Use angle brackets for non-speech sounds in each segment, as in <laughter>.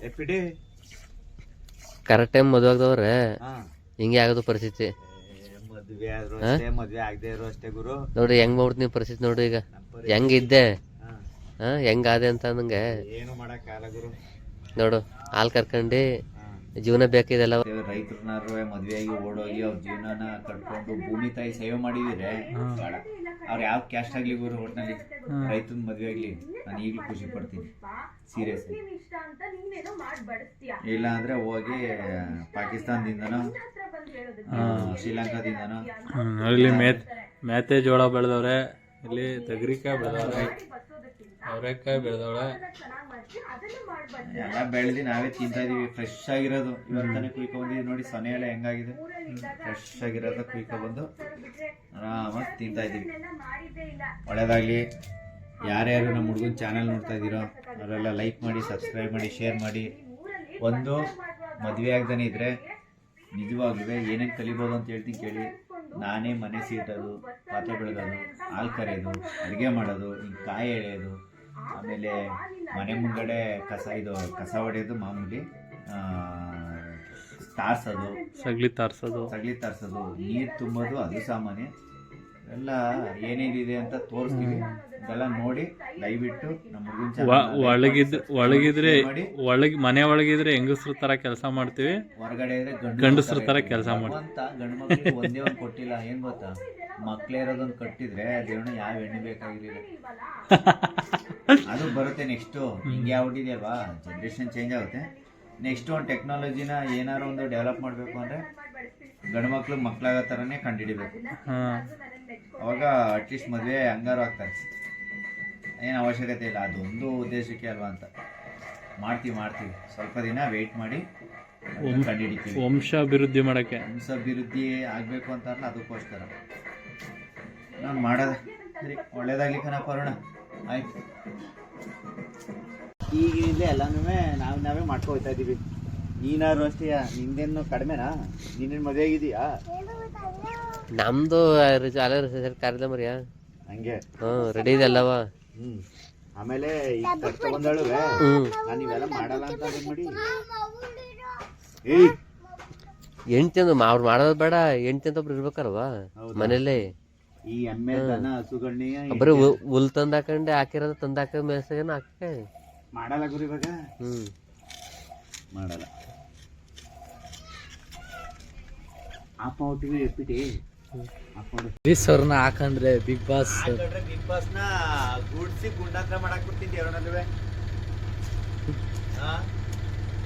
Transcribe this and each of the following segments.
APD correct time ಮದುವೆ ಆಗದವ್ರೆ. ಹಾ. ಹಿಂಗೆ ಆಗೋದು ಪರಿಸ್ಥಿತಿ. ಮದ್ವೆ ಆದ್ರೂ ಅಷ್ಟೇ ಮದ್ವೆ ಆಗದೆ ಇರೋ ಅಷ್ಟೇ ಗುರು. ನೋಡ್ರಿ ಹೆಂಗ್ ಮಾಡ್ತೀನಿ ಪರಿಸ್ಥಿತಿ ನೋಡ್ರಿ ಈಗ. ಹೆಂಗ್ ಇದ್ದೆ? ಹಾ. ಹಾ. ಹೆಂಗ್ ಆದೆ ಅಂತ ನಂಗೆ. ಏನು ಮಾಡಕ್ಕಾಗಲ್ಲ ಗುರು. ನೋಡು ಹಾಲ್ ಕರ್ಕೊಂಡು ಹಾ. ಜೀವನ ಬೇಕಿದೆಲ್ಲ. ರೈತರನ್ನಾರು ಮದ್ವೆ ಆಗಿ ಓಡೋಗಿ ಅವ್ರ ಜೀವನನ ಕಟ್ಕೊಂಡು ಭೂಮಿ ತಾಯಿ ಸೇವೆ ಮಾಡಿದಿರೆ. ಅವ್ರು ಯಾವ ಕ್ಯಾಸ್ಟ್ ಆಗ್ಲಿ ಗುರು ಒಟ್ನಲ್ಲಿ ರೈತನ ಮದ್ವೆ ಆಗ್ಲಿ ನಾನು ಈಗಲೂ ಖುಷಿ ಪಡ್ತೀನಿ. ಸೀರಿಯಸ್ ಇಲ್ಲ ಅಂದ್ರೆ ಹೋಗಿ ಪಾಕಿಸ್ತಾನದಿಂದನೋ ಶ್ರೀಲಂಕಾದಿಂದನೋ. ಇಲ್ಲಿ ಮೇತ್ ಮೇತೆ ಜೋಳ ಬೆಳೆದವ್ರೆ ಇಲ್ಲಿ ತಗರಿಕಾಯಿ ಬೆಳೆದವ್ರೆ. ಅವರೆಕಾಯಿ ಬೆಳೆದವಳ. ಎಲ್ಲ ಬೆಳೆದಿ ನಾವೇ ತಿಂತಾ ಇದೀವಿ. ಫ್ರೆಶ್ ಆಗಿರೋದು. ಇವತ್ತಾನೆ ಕುಯ್ಕೊ ಬಂದಿದ್ದೀವಿ. ನೋಡಿ ಸೊನೆ ಎಲ್ಲ ಹೆಂಗಾಗಿದೆ. ಫ್ರೆಶ್ ಆಗಿರೋದು ಕುಯ್ಕೊ ಬಂದು ಆರಾಮಾಗಿ ತಿಂತಾ ಇದೀವಿ. ಒಳ್ಳೇದಾಗ್ಲಿ. ಯಾರ್ಯಾರು ನಮ್ಮ ಹುಡುಗನ ಚಾನಲ್ ನೋಡ್ತಾ ಇದ್ದೀರೋ, ಅವರೆಲ್ಲ ಲೈಕ್ ಮಾಡಿ ಸಬ್ಸ್ಕ್ರೈಬ್ ಮಾಡಿ ಶೇರ್ ಮಾಡಿ. ಒಂದು ಮದುವೆ ಆಗ್ದಾನೆ ಇದ್ರೆ ನಿಜವಾಗ್ಲೂ ಏನೇನು ಕಲಿಬೋದು ಅಂತ ಹೇಳ್ತೀನಿ ಕೇಳಿ. ನಾನೇ ಮನೆ ಸೀಟೋದು ಪಾತ್ರೆ ಬೆಳೆದೋದು, ಹಾಲು ಕರೆಯೋದು, ಅಡುಗೆ ಮಾಡೋದು, ಹಿಂಗೆ ಕಾಯಿ ಎಳೆಯೋದು ಆಮೇಲೆ ಮನೆ ಮುಂದಗಡೆ ಕಸ ಇದು ಕಸ ಹೊಡೆಯೋದು ಮಾಮೂಲಿ ಆ, ತಾರ್ಸೋದು. ಸಗ್ಲಿ ತಾರ್ಸೋದು. ಸಗಲಿ ತಾರ್ಸೋದು. ನೀರು ತುಂಬೋದು ಅದು ಸಾಮಾನ್ಯ. ಎಲ್ಲ ಏನೇನಿದೆ ಅಂತ ತೋರಿಸ್ತೀವಿ. ಇದೆಲ್ಲ ನೋಡಿ ದಯವಿಟ್ಟು ನಮ್ಮ ಒಳಗಿದ್ ಒಳಗಿದ್ರೆ ಒಳಗೆ ಮನೆ ಒಳಗಿದ್ರೆ ಹೆಂಗಸ್ರ ತರ ಕೆಲಸ ಮಾಡ್ತೀವಿ. ಹೊರಗಡೆ ಇದ್ರೆ ಗಂಡಸ್ರ ತರ ಕೆಲಸ ಮಾಡ್ತೀವಿ. ಅಂತ ಗಂಡು ಮಕ್ಳಿಗೆ ಒಂದೇ ಒಂದು ಕೊಟ್ಟಿಲ್ಲ. ಏನ್ ಗೊತ್ತಾ? ಮಕ್ಳೇ ಇರೋದೊಂದು ಕಟ್ಟಿದ್ರೆ ಅದೇನು ಯಾವ ಹೆಣ್ಣು ಬೇಕಾಗಿರಲಿಲ್ಲ. <laughs> ಅದು ಬರುತ್ತೆ ನೆಕ್ಸ್ಟ್ ಹಿಂಗೆ ಆಗ್ಬಿಟ್ಟಿದೆಯಲ್ವಾ ಜನ್ರೇಷನ್ ಚೇಂಜ್ ಆಗುತ್ತೆ. ನೆಕ್ಸ್ಟ್ ಒಂದು ಟೆಕ್ನಾಲಜಿನ ಏನಾರು ಒಂದು ಡೆವಲಪ್ ಮಾಡಬೇಕು ಅಂದ್ರೆ ಗಂಡು ಮಕ್ಳು ಮಕ್ಳಾಗೋ ಥರನೇ ಕಂಡುಹಿಡಿಬೇಕು. ಅವಾಗ ಅಟ್ಲೀಸ್ಟ್ ಮದುವೆ ಹಂಗಾರು ಆಗ್ತಾರೆ ಏನು ಅವಶ್ಯಕತೆ ಇಲ್ಲ. ಅದೊಂದು ಉದ್ದೇಶಕ್ಕೆ ಅಲ್ವಾ ಅಂತ. ಮಾಡ್ತೀವಿ ಮಾಡ್ತೀವಿ. ಸ್ವಲ್ಪ ದಿನ ವೆಯ್ಟ್ ಮಾಡಿ ಕಂಡುಹಿಡಿತೀವಿ. ವಂಶಾಭಿವೃದ್ಧಿ ಮಾಡಕ್ಕೆ. ವಂಶಾಭಿವೃದ್ಧಿ ಆಗಬೇಕು ಅಂತಾರಲ್ಲ ಅದಕ್ಕೋಸ್ಕರ. ನಾನು ಮಾಡೋದ. ಸರಿ ಒಳ್ಳೇದಾಗಲಿ ಅರುಣ. ಆಯ್ತು. ಈಗಿನಿಂದ ಎಲ್ಲನೂ ನಾವು ನಾವೇ ಮಾಡ್ಕೊ ಹೋಗ್ತಾ ಇದೀವಿ. ನೀನಾರು ಅಷ್ಟೇ ನಿಂದೇನು ಕಡಿಮೆನಾ? ನೀನೇನು ಮದುವೆ ಆಗಿದೀಯಾ ನಮ್ದು ಕಾರ್ಯಕ್ರಮ ಕಾರ್ಯದ ಮರಿಯಾ. ಹಂಗೆ. ಹ್ಮ್ ರೆಡಿ ಇದೆ ಅಲ್ಲವ? ಹ್ಮ್. ಆಮೇಲೆ ಈಗ ಹ್ಮ್. ನಾನು ಇವೆಲ್ಲ ಮಾಡಲ್ಲ ಅಂತ ಮಾಡಿ ಏಯ್! ಹೆಂಡ್ತಿ ಅವ್ರು ಮಾಡೋದು ಬೇಡ ಹೆಂಡ್ತಿ ಅಂತ ಒಬ್ರು ಇರ್ಬೇಕಲ್ವಾ? ಮನೇಲಿ ಈ ಎಮ್ಮೆ ದನ ಹಸುಗಳನ್ನ ಬರೀ ಹುಲ್ ತಂದ್ ಹಾಕಿರೋದು ತಂದಾಕ ತಂದ್ ಹಾಕ ಮೇಸಗೇನ ಮಾಡಲ್ಲ ಗುರು ಇವಾಗ? ಹ್ಮ್. ಮಾಡಲ್ಲ. ಅಪ್ಪ ಒಟ್ಟಿಗೆ ಎಪ್ಪಿಟಿ? ಹಾಕೊಂಡು ಸರ್ನ ಹಾಕಂದ್ರೆ ಬಿಗ್ ಬಾಸ್. ಹಾಕೊಂಡ್ರೆ ಬಿಗ್ ಬಾಸ್ನ ಗುಡ್ಸಿ ಗುಂಡಾತ್ರ ಮಾಡಕ್ ಬಿಡ್ತಿದ್ದೆ ಎರಡನಲ್ವೇ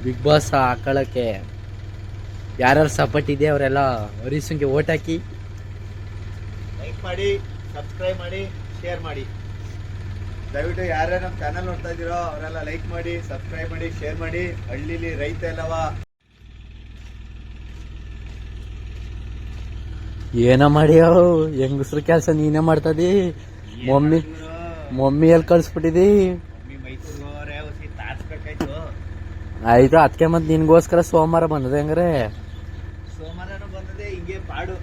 ಬಿಗ್ ಬಾಸ್ ಹಾಕೊಳಕ್ಕೆ ಯಾರ್ಯಾರು ಸಪೋರ್ಟ್ ಇದೆ ಅವರೆಲ್ಲ ಹರಿಸಂಗೆ ಓಟ್ ಹಾಕಿ. ಮಾಡಿ ಸಬ್ಸ್ಕ್ರೈಬ್ ಮಾಡಿ ಶೇರ್ ಮಾಡಿ. ದಯವಿಟ್ಟು ಯಾರ್ಯಾರು ನಮ್ಮ ಚಾನಲ್ ನೋಡ್ತಾ ಇದ್ದೀರೋ ಅವರೆಲ್ಲ ಲೈಕ್ ಮಾಡಿ ಸಬ್ಸ್ಕ್ರೈಬ್ ಮಾಡಿ ಶೇರ್ ಮಾಡಿ. ಹಳ್ಳಿಲಿ ರೈತ ಎಲ್ಲವ ಏನ ಮಾಡಿ ಹೆಂಗಸ್ರ ಕೆಲಸ ನೀನೇ ಮಾಡ್ತದಿ? ಮಮ್ಮಿ ಮಮ್ಮಿ ಎಲ್ಲಿ ಕಳ್ಸ್ಬಿಟ್ಟಿದಿ? ಆಯ್ತು ಅದಕ್ಕೆ ಮತ್ತೆ ನಿನ್ಗೋಸ್ಕರ ಸೋಮವಾರ ಬಂದದೆ ಹೆಂಗ್ರೆ? ಸೋಮವಾರ ಬಂದದೆ ಹಿಂಗೆ ಪಾಡು.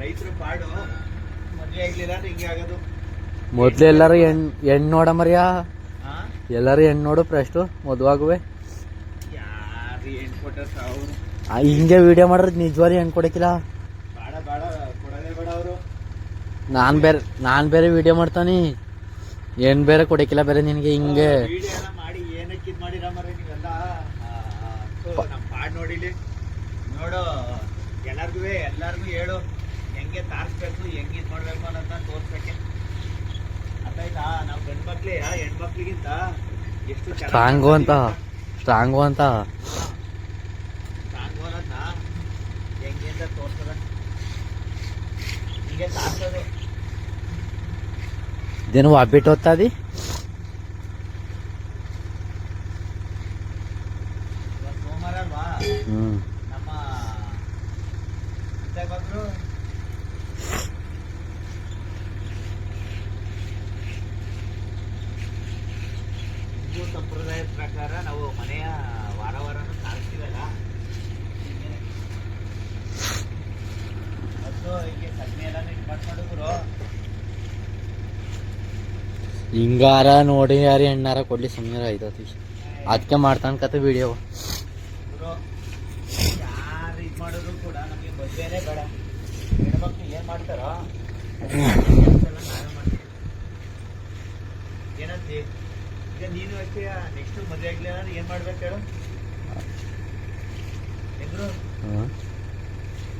ರೈತರು ಪಾಡು. ಮೊದ್ಲು ಎಲ್ಲಾರು ಹೆಣ್ ಹೆಣ್ಣು ನೋಡ ಮರಿಯಾ? ಹಾ ಎಲ್ಲಾರು ಹೆಣ್ಣು ನೋಡು ಫ್ರೆಸ್ಟ್ ಮದುವಾಗುವೆ ಹಿಂಗೆ ವಿಡಿಯೋ ಮಾಡಿದ್ರೆ ನಿಜವಾಗಿ ಹೆಣ್ ಕೊಡಕಿಲ್ಲ? ನಾನ್ ಬೇರೆ ನಾನ್ ಬೇರೆ ವಿಡಿಯೋ ಮಾಡ್ತಾನಿ. ಏನ್ ಬೇರೆ ಕೊಡಕಿಲ್ಲ ಬೇರೆ ನಿನಗೆ ಹಿಂಗೆ. ನೋಡು ಎಲ್ಲಾರ್ಗು ಎಲ್ಲಾರ್ಗು ಹೇಳು. ಹೆಂಗೆ ತಾರಿಸ್ಬೇಕು ಹೆಂಗೆ ಇದು ಮಾಡ್ಬೇಕು ಅನ್ನೋದನ್ನ ತೋರ್ಸಕ್ಕೆ. ಅರ್ಥಾಯ್ತಾ? ನಾವು ಗಂಡು ಮಕ್ಳೇ ಹೆಣ್ಮಕ್ಳಿಗಿಂತ ಎಷ್ಟು ಚೆನ್ನಾಗ್ ಸ್ಟ್ರಾಂಗು ಅಂತ. ಸ್ಟ್ರಾಂಗು ಅಂತ. ಸಾಂಗ್ ಅನ್ನೋದನ್ನ ಹೆಂಗೆ ಅಂತ ತೋರ್ಸದ ಹಿಂಗೆ ತಾರ್ಸೋದು ಇದೇನು ವಾಬಿಟ್ಟು ಓದ್ತಾದಿ ಇವತ್ತು ಸೋಮವಾರ ಅಲ್ವಾ ಹ್ಮ್ ನಮ್ಮ ಬಂದ್ರು ಹಿಂದೂ ಸಂಪ್ರದಾಯದ ಪ್ರಕಾರ ನಾವು ಮನೆಯ ವಾರ ವಾರನೂ ಸಾರಿಸ್ತೀವಲ್ಲ ಮತ್ತು ಹೀಗೆ ಸಗಣಿ ಎಲ್ಲ ಇದು ಮಾಡ್ಕೊಂಡು ಗುರು ಹಿಂಗಾರ ನೋಡಿ ಯಾರು ಹೆಣ್ಣಾರ ಕೊಡ್ಲಿ ಸುಮ್ಮನೆ ಐದತಿ ಅದಕ್ಕೆ ಮಾಡ್ತಾನೆ ಕತೆ ವಿಡಿಯೋ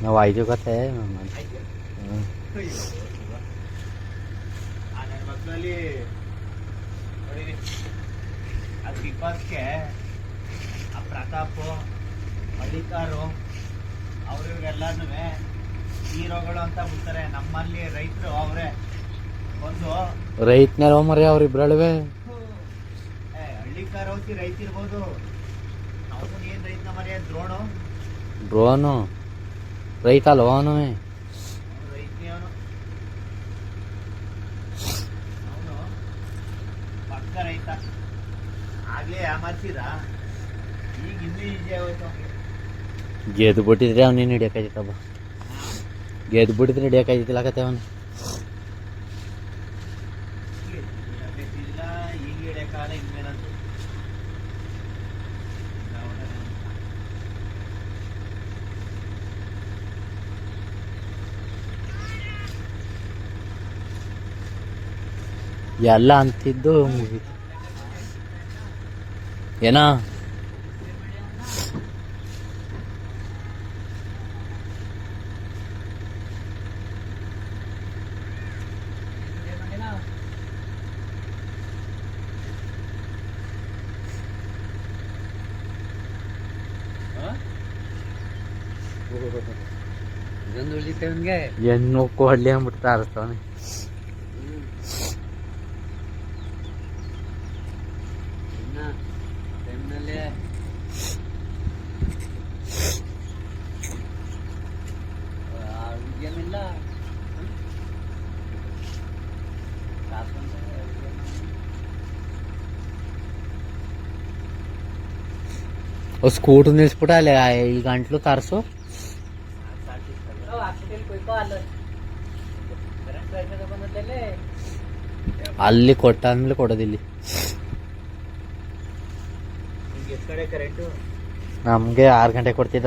ನಾವು ಕತೆ. ಆಯ್ತು? ಅಯ್ಯೋ, ಶಿವ. ಆ ಬಿಗ್ ಬಾಸ್ಗೆ ಆ ಪ್ರತಾಪ್ ಅಧಿಕಾರು ಅವ್ರಿವ್ರೆಲ್ಲನೂ ಹೀರೋಗಳು ಅಂತ ಬಿಡ್ತಾರೆ. ನಮ್ಮಲ್ಲಿ ರೈತರು ಅವರೇ. ಒಂದು ರೈತನೇ ಮರೆ ಅವ್ರಿಬ್ರಳುವೆ ಹಳ್ಳಿಕಾರ ಹೋಗಿ ರೈತ ಇರ್ಬೋದು. ಅವನು ಏನು ರೈತನ ಮರ್ಯ ದ್ರೋಣು? ಡ್ರೋನು ರೈತ ಅಲ್ವಾ ಅವನು ರೈತನೇ ಅವನು ಅವನು ರೈತ ಆಗ್ಲೇ ಯಾಮಾರ್ಸಿದ ಈಗ ಇನ್ನೂ ಈಜಿ ಆಗೋಯ್ತು ಅವ್ನಿಗೆ. ಗೆದ್ದು ಬಿಟ್ಟಿದ್ರೆ ಅವನೇನು ಹಿಡಿಯೋಕಾಯ್ತಪ್ಪ ಗೆದ್ದು ಬಿಟ್ಟಿದ್ರೆ ಹಿಡಿಯೋಕಾಯ್ತಿಲ್ಲ ಕತೆ ಅವನು. ಎಲ್ಲ ಅಂತಿದ್ದು ಹಿಡಿಯ ಕಾಲ ಇನ್ಮೇಲಂತೂ ಎಲ್ಲ ಅಂತಿದ್ದು ಮುಗೀತು ಏನಾ ಹೆಣ್ಣು ಕೊಡ್ಲಿ ಅಂದ್ಬಿಟ್ಟು ನಿಲ್ಸ್ಬಿಟ್ಟ ಅಲ್ಲಿ ಈ ಗಂಟ್ಲು ತಾರ್ಸು ಅಲ್ಲಿ ಕೊಟ್ಟ ಅಂದ್ಮೇಲೆ ಕೊಡೋದಿಲ್ಲಿ ನಮಗೆ ಆರು ಗಂಟೆ ಕೊಡ್ತಿದ್ದ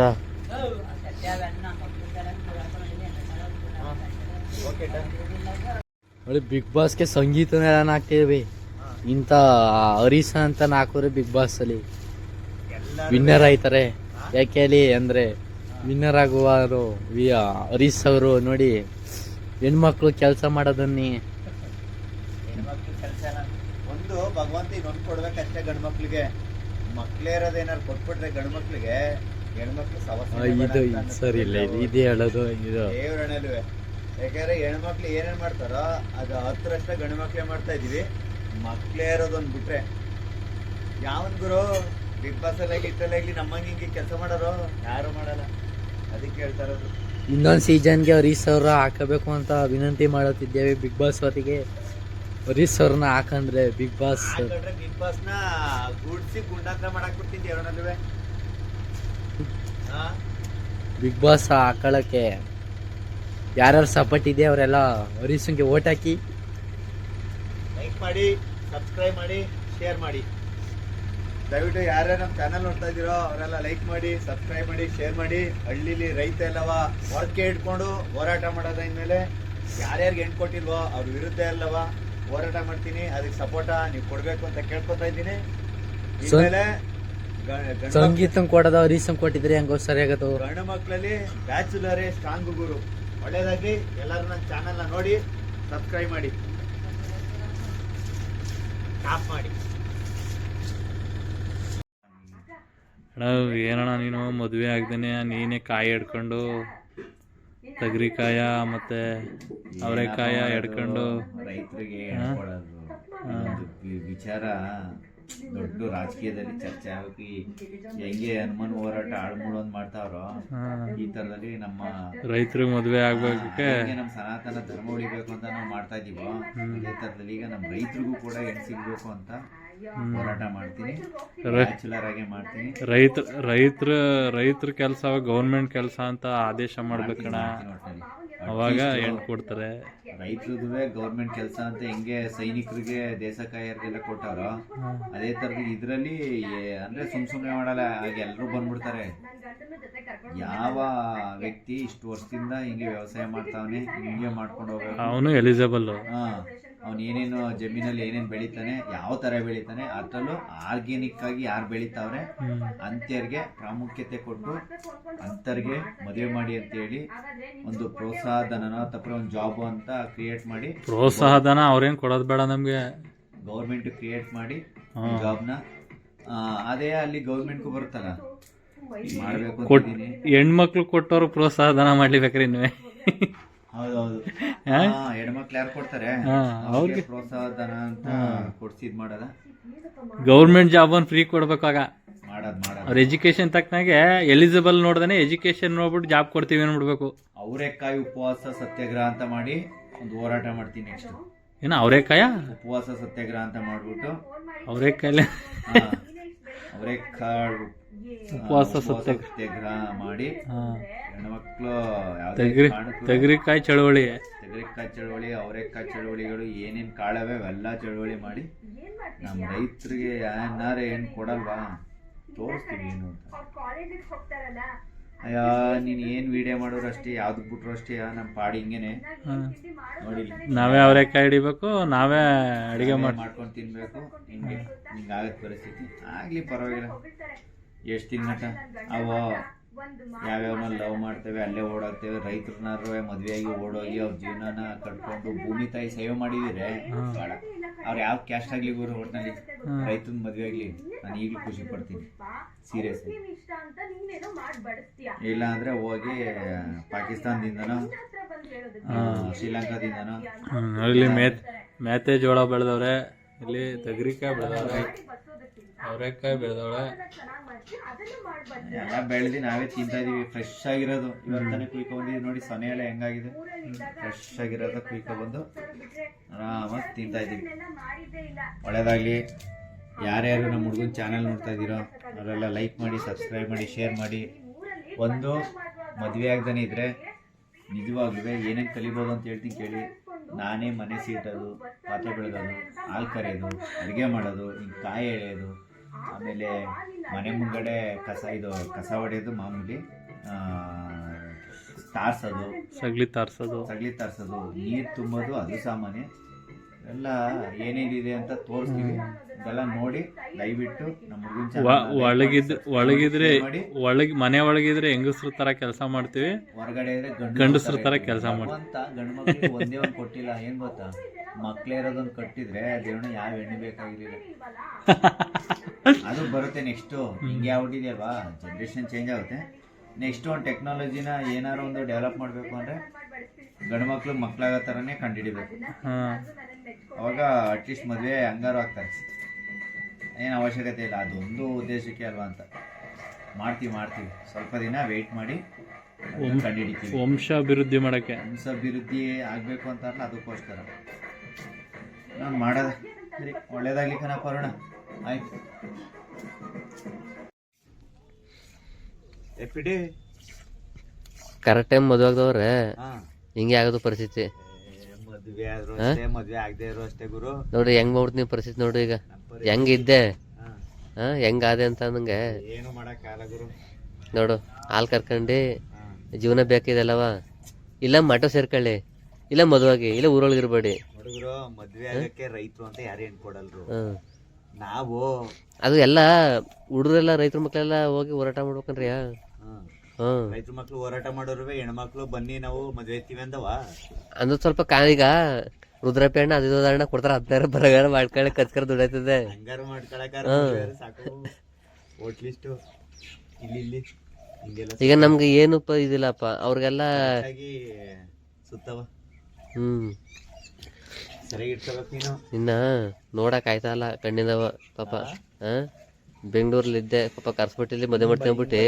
ನೋಡಿ ಬಿಗ್ ಬಾಸ್ಗೆ ಸಂಗೀತನೆಲ್ಲ ಹಾಕ್ತಿದ್ವಿ ಇಂಥ ಹರೀಶ ಅಂತ ನಾಲ್ಕೂರು ಬಿಗ್ ಬಾಸ್ ಅಲ್ಲಿ ವಿನ್ನರ್ ಆಯ್ತಾರೆ. ಯಾಕೆ ಹೇಳಿ ಅಂದ್ರೆ ವಿನ್ನರ್ ಆಗುವರು ವಿ ಹರೀಶ್ ಅವರು ನೋಡಿ ಹೆಣ್ಮಕ್ಳು ಕೆಲಸ ಮಾಡೋದನ್ನಿ. ಒಂದು ಭಗವಂತ ಇನ್ನೊಂದು ಕೊಡ್ಬೇಕಷ್ಟೇ ಗಂಡು ಮಕ್ಳಿಗೆ. ಮಕ್ಳೇ ಇರೋದೇನಾರು ಕೊಟ್ಬಿಟ್ರೆ ಗಂಡು ಮಕ್ಳಿಗೆ ಹೆಣ್ಮಕ್ಳು ಸವಸ ಸರಿ ಇಲ್ಲ ಇದು ಇದೇ ಹೇಳೋದು ಇದು. ದೇವ್ರಣೆಲ್ವೇ ಯಾಕಂದ್ರೆ ಹೆಣ್ಮಕ್ಳು ಏನೇನ್ ಮಾಡ್ತಾರೋ ಅದು ಹತ್ತರಷ್ಟೇ ಗಂಡು ಮಕ್ಳೇ ಮಾಡ್ತಾ ಇದೀವಿ. ಮಕ್ಳೇ ಇರೋದೊಂದು ಬಿಟ್ರೆ. ಯಾವನ್ ಗುರು? ಬಿಗ್ ಬಾಸ್ ಇಲ್ಲಿ ನಮ್ಮ ನಮ್ಮಂಗೆ ಹಿಂಗೆ ಕೆಲಸ ಮಾಡೋರು ಯಾರು ಮಾಡಲ್ಲ. ಅದಕ್ಕೆ ಹೇಳ್ತಾ ಇರೋದು. ಇನ್ನೊಂದು ಸೀಸನ್ಗೆ ಹರೀಶ್ ಅವ್ರ ಹಾಕಬೇಕು ಅಂತ ವಿನಂತಿ ಮಾಡುತ್ತಿದ್ದೇವೆ ಬಿಗ್ ಬಾಸ್ ಅವರಿಗೆ. ಹರೀಶ್ ಅವ್ರನ್ನ ಹಾಕಂದ್ರೆ ಬಿಗ್ ಬಾಸ್ ಹಾಕೊಂಡ್ರೆ ಬಿಗ್ ಬಾಸ್ನ ಗುಡ್ಸಿ ಗುಂಡಾಂತರ ಮಾಡಕ್ ಬಿಡ್ತೀನಿ ದೇವ್ರನಲ್ವೇ ಹಾ? ಬಿಗ್ ಬಾಸ್ ಹಾಕೊಳ್ಳೋಕ್ಕೆ ಯಾರ್ಯಾರು ಸಪೋರ್ಟ್ ಇದೆ ಅವರೆಲ್ಲ ಹರೀಶನ್ಗೆ ಓಟ್ ಹಾಕಿ. ಲೈಕ್ ಮಾಡಿ ಸಬ್ಸ್ಕ್ರೈಬ್ ಮಾಡಿ ಶೇರ್ ಮಾಡಿ. ದಯವಿಟ್ಟು ಯಾರ್ಯಾರು ನಮ್ಮ ಚಾನಲ್ ನೋಡ್ತಾ ಇದ್ದೀರೋ ಅವರೆಲ್ಲ ಲೈಕ್ ಮಾಡಿ ಸಬ್ಸ್ಕ್ರೈಬ್ ಮಾಡಿ ಶೇರ್ ಮಾಡಿ. ಹಳ್ಳಿಲಿ ರೈತ ಎಲ್ಲವ ಹೊರಕೆ ಇಟ್ಕೊಂಡು ಹೋರಾಟ ಮಾಡೋದ ಇನ್ಮೇಲೆ ಯಾರ್ಯಾರಿಗೆ ಹೆಣ್ಣು ಕೊಟ್ಟಿಲ್ವೋ ಅವ್ರ ವಿರುದ್ಧ ಎಲ್ಲವ ಹೋರಾಟ ಮಾಡ್ತೀನಿ. ಅದಕ್ಕೆ ಸಪೋರ್ಟ ನೀವು ಕೊಡ್ಬೇಕು ಅಂತ ಕೇಳ್ಕೊತಾ ಇದ್ದೀನಿ. ಇನ್ಮೇಲೆ ಸಂಗೀತ ಕೊಡೋದು ಹರೀಶನ್ ಕೊಟ್ಟಿದ್ರೆ ಹೆಂಗೋ ಸರಿಯಾಗತ್ತು ಗಂಡು ಮಕ್ಕಳಲ್ಲಿ ಬ್ಯಾಚುಲರೇ ಸ್ಟ್ರಾಂಗ್ ಗುರು. ಒಳ್ಳೇದಾಗಿ ಎಲ್ಲರೂ ನನ್ನ ಚಾನಲ್ನ ನೋಡಿ ಸಬ್ಸ್ಕ್ರೈಬ್ ಮಾಡಿ. ಟಾಪ್ ಮಾಡಿ. ಅಣ್ಣ ಏನಣ್ಣ ನೀನು? ಮದುವೆ ಆಗ್ದೇನೆ ನೀನೇ ಕಾಯಿ ಹಿಡ್ಕೊಂಡು ತಗರಿಕಾಯ ಮತ್ತೆ ಅವರೆಕಾಯ ಹಿಡ್ಕೊಂಡು ರೈತರಿಗೆ ವಿಚಾರ ದೊಡ್ಡ ರಾಜಕೀಯದಲ್ಲಿ ಚರ್ಚೆ ಆಗಿ ಹೆಂಗೆ ಹನುಮಾನ್ ಹೋರಾಟ ಆಳ್ಮೂಳೊಂದ್ ಮಾಡ್ತಾವ್ರೋ. ಈ ತರದಲ್ಲಿ ನಮ್ಮ ರೈತರಿಗೆ ಮದುವೆ ಆಗ್ಬೇಕಕ್ಕೆ ಹೆಂಗೆ ನಮ್ಮ ಸನಾತನ ಧರ್ಮ ಉಳಿಬೇಕು ಅಂತ ನಾವು ಮಾಡ್ತಾ ಇದೀವೋ ಈ ತರದಲ್ಲಿ ಈಗ ನಮ್ಮ ರೈತರಿಗೂ ಕೂಡ ಹೆಣ್ ಸಿಗ್ಬೇಕು ಅಂತ ಹೋರಾಟ ಮಾಡ್ತೀನಿ. ಬ್ಯಾಚುಲರ್ ಆಗಿ ಮಾಡ್ತೀನಿ. ರೈತ ರೈತರ ರೈತರ ಕೆಲಸ ಗೌರ್ಮೆಂಟ್ ಕೆಲಸ ಅಂತ ಆದೇಶ ಮಾಡ್ಬೇಕಣ ಅವಾಗ ಹೆಣ್ಣು ಕೊಡ್ತಾರೆ. ರೈತರದುವೆ ಗೌರ್ಮೆಂಟ್ ಕೆಲಸ ಅಂತ ಹೆಂಗೆ ಸೈನಿಕರಿಗೆ ದೇಶ ಕಾಯರ್ಗೆಲ್ಲ ಕೊಟ್ಟಾರೋ ಅದೇ ತರದ ಇದರಲ್ಲಿ ಏ- ಅಂದ್ರೆ ಸುಮ್ ಸುಮ್ನೆ ಮಾಡಲ್ಲ ಹಾಗೆ ಎಲ್ರು ಬಂದ್ಬಿಡ್ತಾರೆ. ಯಾವ ವ್ಯಕ್ತಿ ಇಷ್ಟು ವರ್ಷದಿಂದ ಹಿಂಗೆ ವ್ಯವಸಾಯ ಮಾಡ್ತಾವನೆ ಹಿಂಗೆ ಮಾಡ್ಕೊಂಡು ಹೋಗ್ಬೇಕು. ಅವನು ಎಲಿಜಿಬಲ್ ಹಾ. ಅವ್ನು ಏನೇನು ಜಮೀನಲ್ಲಿ ಏನೇನು ಬೆಳಿತಾನೆ ಯಾವ ತರ ಬೆಳಿತಾನೆ ಅದರಲ್ಲೂ ಆರ್ಗ್ಯಾನಿಕ್ ಆಗಿ ಯಾರು ಬೆಳಿತಾವ್ರೆ ಅಂತ್ಯರಿಗೆ ಪ್ರಾಮುಖ್ಯತೆ ಕೊಟ್ಟು ಅಂತರ್ಗೆ ಮದುವೆ ಮಾಡಿ ಅಂತ ಹೇಳಿ ಒಂದು ಪ್ರೋತ್ಸಾಹ ಧನ ಅಥವಾ ಒಂದು ಜಾಬ್ ಅಂತ ಕ್ರಿಯೇಟ್ ಮಾಡಿ ಪ್ರೋತ್ಸಾಹಧನ ಅವ್ರೇನು ಕೊಡೋದು ಬೇಡ ನಮಗೆ. ಗೌರ್ಮೆಂಟ್ ಕ್ರಿಯೇಟ್ ಮಾಡಿ. ಜಾಬ್ನ ಅದೇ ಅಲ್ಲಿ ಗೌರ್ಮೆಂಟ್ಗೂ ಬರ್ತಾರ ಮಾಡ್ಬೇಕು ಹೆಣ್ಮಕ್ಳು ಕೊಟ್ಟವ್ರು ಪ್ರೋತ್ಸಾಹಧನ ಮಾಡ್ಲಿ ಬೇಕ್ರಿ ನೀವೇ ಹೌದೌದು. ಹೆಣ್ಮಕ್ಳು ಯಾರು ಕೊಡ್ತಾರೆ? ಅವ್ರಿಗೆ ಪ್ರೋತ್ಸಾಹ ಧನ ಅಂತ ಗೌರ್ಮೆಂಟ್ ಜಾಬ್ ಒಂದು ಫ್ರೀ ಕೊಡ್ಬೇಕಾಗ. ಮಾಡದ್ ಮಾಡದ್. ಅವ್ರ ಎಜುಕೇಶನ್ ತಕ್ಕನಾಗೆ ಎಲಿಜಿಬಲ್ ನೋಡ್ದಾನೆ ಎಜುಕೇಶನ್ ನೋಡ್ಬಿಟ್ಟು ಜಾಬ್ ಕೊಡ್ತೀವಿ ಅನ್ಬಿಡ್ಬೇಕು. ಅವ್ರೇಕಾಯಿ ಉಪವಾಸ ಸತ್ಯಾಗ್ರಹ ಅಂತ ಮಾಡಿ ಒಂದು ಹೋರಾಟ ಮಾಡ್ತೀನಿ ನೆಕ್ಸ್ಟ್ ಏನ ಅವರೇಕಾಯ? ಉಪವಾಸ ಸತ್ಯಾಗ್ರಹ ಅಂತ ಮಾಡ್ಬಿಟ್ಟು. ಅವರೇಕಾಯಿ ಅವರೆಕಾಳು ಉಪವಾಸ ಸತ್ಯಾಗ್ರಹ ಮಾಡಿ ಹೆಣ್ಮಕ್ಳು ತೆಗ್ರಿ ತೆಗ್ರಿಕಾಯಿ ಚಳವಳಿ. ತೆಗರಿಕಾಯಿ ಚಳವಳಿ ಅವರೆಕಾಯಿ ಚಳವಳಿಗಳು ಏನೇನ್ ಕಾಳವೆ ಅವೆಲ್ಲ ಚಳವಳಿ ಮಾಡಿ ನಮ್ಮ ರೈತರಿಗೆ ಏನಾರ ಏನ್ ಕೊಡಲ್ವಾ? ತೋರಿಸ್ತೀವಿ ಏನು ಅಂತ. ಅಯ್ಯ ನೀನ್ ಏನ್ ವಿಡಿಯೋ ಮಾಡೋರು ಅಷ್ಟೇ ಯಾವ್ದು ಬಿಟ್ರು ಅಷ್ಟೇ ನಮ್ಮ ಪಾಡಿ ಹಿಂಗೇನೆ. ನೋಡಿ ನಾವೇ ಅವರೆಕಾಯಿ ಹಿಡಿಬೇಕು ನಾವೇ ಅಡಿಗೆ ಮಾಡಿ ಮಾಡ್ಕೊಂಡು ತಿನ್ಬೇಕು. ಹಿಂಗೆ ಹಿಂಗಾಗತ್ತೆ ಪರಿಸ್ಥಿತಿ. ಆಗ್ಲಿ ಪರವಾಗಿಲ್ಲ. ಎಷ್ಟು ತಿನ್ನಟ ಅವ ಯಾವ್ಯಾವನ ಲವ್ ಮಾಡ್ತೇವೆ ಅಲ್ಲೇ ಓಡಾಡ್ತೇವೆ ರೈತರನ್ನಾರು ಮದುವೆಯಾಗಿ ಓಡೋಗಿ ಅವ್ರ ಜೀವನನ ಕಟ್ಕೊಂಡು ಭೂಮಿ ತಾಯಿ ಸೇವೆ ಮಾಡಿದಿರೆ ಅವ್ರು ಯಾವ ಕ್ಯಾಸ್ಟ್ ಆಗ್ಲಿ ಗುರು ಒಟ್ನಲ್ಲಿ ರೈತನ ಮದುವೆ ಆಗ್ಲಿ ನಾನು ಈಗಲೂ ಖುಷಿ ಪಡ್ತೀನಿ ಸೀರಿಯಸ್ ಇಲ್ಲ ಅಂದ್ರೆ ಹೋಗಿ ಪಾಕಿಸ್ತಾನದಿಂದನೋ? ಶ್ರೀಲಂಕಾದಿಂದನೋ? ಇಲ್ಲಿ ಮೇತ್ ಮೇತೆ ಜೋಳ ಬೆಳೆದವ್ರೆ ಇಲ್ಲಿ ತೆಗ್ರಿಕಾಯಿ ಬೆಳೆದವ್ರೆ. ಅವರೇಕಾಯಿ ಬೆಳೆದವಳ. ಎಲ್ಲ ಬೆಳೆದಿ ನಾವೇ ತಿಂತಾ ಇದೀವಿ. ಫ್ರೆಶ್ ಆಗಿರೋದು. ಇವಾಗ ತಾನೇ ಬಂದಿದ್ವಿ ನೋಡಿ ಸೊನೆ ಎಲ್ಲ ಹೆಂಗಾಗಿದೆ. ಫ್ರೆಶ್ ಆಗಿರೋದ ಕುಯ್ಕೊಬಂದು ಆರಾಮಾಗಿ ತಿಂತಾ ಇದೀವಿ. ಒಳ್ಳೇದಾಗ್ಲಿ. ಯಾರ್ಯಾರು ನಮ್ಮ ಹುಡುಗನ ಚಾನಲ್ ನೋಡ್ತಾ ಇದ್ದೀರೋ, ಅವರೆಲ್ಲ ಲೈಕ್ ಮಾಡಿ ಸಬ್ಸ್ಕ್ರೈಬ್ ಮಾಡಿ ಶೇರ್ ಮಾಡಿ. ಒಂದು ಮದುವೆ ಆಗ್ದಾನೆ ಇದ್ರೆ ನಿಜವಾಗ್ಲೂ ಏನೇನು ಕಲಿಬೋದು ಅಂತ ಹೇಳ್ತೀನಿ ಕೇಳಿ. ನಾನೇ ಮನೆ ಸೀಟೋದು ಪಾತ್ರೆ ಬೆಳೆದೋದು, ಹಾಲು ಕರೆಯೋದು, ಅಡುಗೆ ಮಾಡೋದು, ಹಿಂಗೆ ಕಾಯಿ ಎಳೆಯೋದು ಆಮೇಲೆ ಮನೆ ಮುಂದಗಡೆ ಕಸ ಇದು ಕಸ ಹೊಡೆಯೋದು ಮಾಮೂಲಿ ಆ, ತಾರ್ಸೋದು. ಸಗ್ಲಿ ತಾರ್ಸೋದು. ಸಗಲಿ ತಾರ್ಸೋದು. ನೀರು ತುಂಬೋದು ಅದು ಸಾಮಾನ್ಯ. ಎಲ್ಲ ಏನೇನಿದೆ ಅಂತ ತೋರಿಸ್ತೀವಿ. ಇದೆಲ್ಲ ನೋಡಿ ದಯವಿಟ್ಟು ನಮ್ಮ ಒಳಗಿದ್ ಒಳಗಿದ್ರೆ ಒಳಗ್ ಮನೆ ಒಳಗಿದ್ರೆ ಹೆಂಗಸ್ರ ತರ ಕೆಲಸ ಮಾಡ್ತೀವಿ. ಹೊರಗಡೆ ಇದ್ರೆ ಗಂಡಸ್ರ ತರ ಕೆಲಸ ಮಾಡ್ತೀವಿ. ಒಂದೇ ಒಂದು ಕೊಟ್ಟಿಲ್ಲ ಏನ್ ಗೊತ್ತಾ? ಮಕ್ಳೇ ಇರೋದೊಂದು ಕಟ್ಟಿದ್ರೆ ದೇವಣ್ಣ ಯಾವ ಹೆಣ್ಣು ಬೇಕಾಗಿರ್ಲಿಲ್ಲ. <laughs> ಅದು ಬರುತ್ತೆ ನೆಕ್ಸ್ಟ್ ಹಿಂಗೆ ಆಗ್ಬಿಟ್ಟಿದೆಯಲ್ವಾ? ಜನ್ರೇಷನ್ ಚೇಂಜ್ ಆಗುತ್ತೆ. ನೆಕ್ಸ್ಟ್ ಒಂದು ಟೆಕ್ನಾಲಜಿನ ಏನಾರು ಒಂದು ಡೆವಲಪ್ ಮಾಡಬೇಕು ಅಂದ್ರೆ ಗಂಡು ಮಕ್ಳು ಮಕ್ಳಾಗೋ ಥರನೇ ಕಂಡುಹಿಡಿಬೇಕು. ಅವಾಗ ಅಟ್ಲೀಸ್ಟ್ ಮದುವೆ ಹಂಗಾರು ಆಗ್ತಾರೆ ಏನು ಅವಶ್ಯಕತೆ ಇಲ್ಲ. ಅದೊಂದು ಉದ್ದೇಶಕ್ಕೆ ಅಲ್ವಾ ಅಂತ. ಮಾಡ್ತೀವಿ ಮಾಡ್ತೀವಿ. ಸ್ವಲ್ಪ ದಿನ ವೆಯ್ಟ್ ಮಾಡಿ ವಂಶ ಅಭಿವೃದ್ಧಿ ವಂಶಾಭಿವೃದ್ಧಿ ಮಾಡಕ್ಕೆ. ವಂಶಾಭಿವೃದ್ಧಿ ಆಗಬೇಕು ಅಂತಾರಲ್ಲ ಅದಕ್ಕೋಸ್ಕರ. ನಾನು ಮಾಡೋದ. ಸರಿ ಒಳ್ಳೇದಾಗ್ಲಿ ಕಣಪ್ಪ ಅರುಣ. ಆಯ್ತು. ಎಪಿಡಿ ಕರೆಕ್ಟ್ ಟೈಮ್ ಮದುವೆ ಆಗ್ದವ್ರೆ. ಹಾ. ಹಿಂಗೆ ಆಗೋದು ಪರಿಸ್ಥಿತಿ. ಮದುವೆ ಆದ್ರೂ ಅಷ್ಟೇ ಮದುವೆ ಆಗದೆ ಇರೋ ಅಷ್ಟೇ ಗುರು. ನೋಡ್ರಿ ಹೆಂಗ್ ಮಾಡ್ಬಿಡ್ತೀನಿ ಪರಿಸ್ಥಿತಿ ನೋಡ್ರಿ ಈಗ. ಹೆಂಗ್ ಇದ್ದೆ? ಹೆಂಗಿದ್ದೆ ಹಾ. ಹಾ ಹೆಂಗಾದೆ ಅಂತ ನಂಗೆ ಏನು ಮಾಡಕ್ಕಾಗಲ್ಲ ಗುರು. ನೋಡು ಹಾಲು ಕರ್ಕಂಡಿ ಜೀವನ ಬೇಕಿದೆಲ್ಲವ ಇಲ್ಲ ಮಠ ಸೇರ್ಕೊಳ್ಳಿ. ಇಲ್ಲ ಮದುವಾಗಿ ಇಲ್ಲ ಊರೊಳಗಿರ್ಬೇಡಿ ಹುಡುಗರು ಮದ್ವೆ ಆಗಕ್ಕೆ ರೈತರು ಅಂತ ಯಾರು ಹೆಣ್ ಕೊಡಲ್ರು ನಾವು ಅದು ಎಲ್ಲ ಹುಡುಗರೆಲ್ಲ ರೈತರ ಮಕ್ಕಳೆಲ್ಲ ಹೋಗಿ ಹೋರಾಟ ಮಾಡ್ಬೇಕನ್ರಿ. ಹ್ಮ್ ರೈತರ ಮಕ್ಳು ಹೋರಾಟ ಮಾಡೋರು ಹೆಣ್ಮಕ್ಳು ಬನ್ನಿ ನಾವು ಮದ್ವೆ ಇರ್ತೀವಿ ಅಂದವ. ಅಂದ್ರೆ ಸ್ವಲ್ಪ ಕಾ ಈಗ ರುದ್ರಪ್ಪ ಅಣ್ಣ ಅದು ಇದು ಅಣ್ಣ ಕೊಡ್ತಾರ ಹದಿನಾರು ಬರಗಾರ ಮಾಡ್ಕೊಳ್ಳಿ ಕಚ್ಕರ ದುಡೈತದೆ ಹಂಗಾರ ಮಾಡ್ಕೊಳಕಾರ ಸಾಕು. ಓಟ್ ಲಿಸ್ಟ್ ಇಲ್ಲಿ ಇಲ್ಲಿ. ಹಿಂಗೆಲ್ಲ ಈಗ ನಮ್ಗೆ ಏನಪ್ಪ ಇದಿಲ್ಲಪ್ಪ ಅವ್ರಿಗೆಲ್ಲ ಸುತ್ತವ. ಇಟ್ಕೋಬೇಕು ನೀನು. ಇನ್ನ ನೋಡಕ್ ಆಯ್ತಲ್ಲ ಕಣ್ಣಿಂದವ ಪಾಪ. ಹಾ? ಬೆಂಗಳೂರಲ್ಲಿ ಇದ್ದೆ ಪಾಪ ಕರ್ಸ್ಬಿಟ್ಟಿಲ್ಲಿ ಮದುವೆ ಮಾಡ್ತೀನಿ ಅಂದ್ಬಿಟ್ಟು.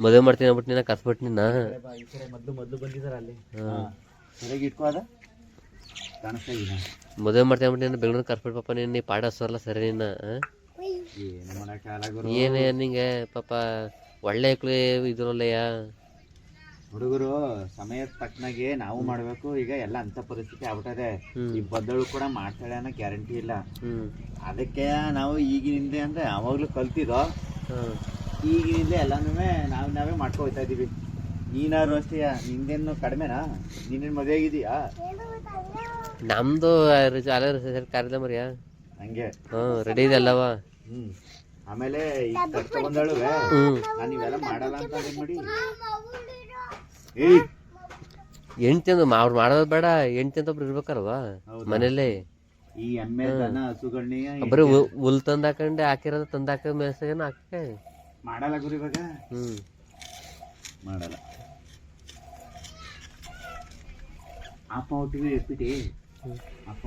ಮದುವೆ ಮಾಡ್ತೀನಿ ಅಂದ್ಬಿಟ್ಟು ನಿನ್ನ ಕರ್ಸ್ಬಿಟ್ಟು ನಿನ್ನ ಮೊದ್ಲು ಮೊದ್ಲು ಅಲ್ಲಿ. ಹಾ. ಸರಿಯಾಗಿ ಇಟ್ಕೋ ಅದ. ಕಾಣಿಸ್ತಾ ಇದೀನ ಮದುವೆ ಮಾಡ್ತೀನಿ ಅಂದ್ಬಿಟ್ಟು ಬೆಂಗ್ಳೂರ್ ಬೆಂಗಳೂರು ಕರ್ಸ್ಬಿಟ್ಟು ಪಾಪ ನೀನ್ ನೀ ಪಾಡ ಹಸ್ತಾರಲ್ಲ ಸರಿ ನಿನ್ನ? ಏನು ನಿಂಗೆ ಪಾಪ. ಒಳ್ಳೆ ಇದ್ರಲ್ಲಯ್ಯ. ಹುಡುಗರು ಸಮಯದ ತಕ್ಕನಾಗೆ ನಾವು ಮಾಡ್ಬೇಕು. ಈಗ ಎಲ್ಲ ಅಂತ ಪರಿಸ್ಥಿತಿ ಆಗ್ಬಿಟ್ಟದೆ. ಈ ಬದ್ದಳು ಕೂಡ ಮಾಡ್ತಾಳೆ ಅನ್ನೋ ಗ್ಯಾರಂಟಿ ಇಲ್ಲ. ಅದಕ್ಕೆ ನಾವು ಈಗಿನಿಂದ ಅಂದ್ರೆ ಯಾವಾಗ್ಲೂ ಕಲ್ತಿದೋ. ಈಗಿನಿಂದ ಎಲ್ಲಾನು ನಾವು ನಾವೇ ಮಾಡ್ಕೊ ಹೋಗ್ತಾ ಇದೀವಿ. ನೀನಾರು ಅಷ್ಟೇ ನಿಂದೇನು ಕಡಿಮೆನಾ? ನಿನ್ನೇನು ಮದುವೆ ಆಗಿದೀಯಾ ನಮ್ದು ಅಲೆ ಕಾರ್ಯಕ್ರಮರಿಯಾ ಹಂಗೆ. ಹ್ಮ್ ರೆಡಿ ಇದೆ ಅಲ್ಲವಾ? ಹ್ಮ್. ಆಮೇಲೆ ಈಗ ತಗೊಂಡಳು ನಾನು ಇವೆಲ್ಲ ಮಾಡಲ್ಲ ಅಂತ ನೋಡಿ ಮಾಡಿ ಏಯ್ ಹೆಂಡ್ತಿ ಅವ್ರು ಮಾಡೋದು ಬೇಡ ಎಂಟಿಂದ ಅಂತ ಒಬ್ರು ಇರ್ಬೇಕಲ್ವಾ? ಮನೇಲಿ ಈ ಎಮ್ಮೆ ದನ ಹಸುಗಳನ್ನ ಬರೀ ಹುಲ್ ತಂದ್ ಹಾಕೊಂಡೆ ಹಾಕಿರೋದು ತಂದ್ ಹಾಕ ಮೇಸಗೇನು ಹಾಕ ಮಾಡಲ್ಲ ಗುರು ಇವಾಗ? ಹ್ಮ್. ಮಾಡಲ್ಲ. ಅಪ್ಪ ಒಟ್ಟಿಗೆ ಎಪ್ಪಿಟಿ ಅಪ್ಪ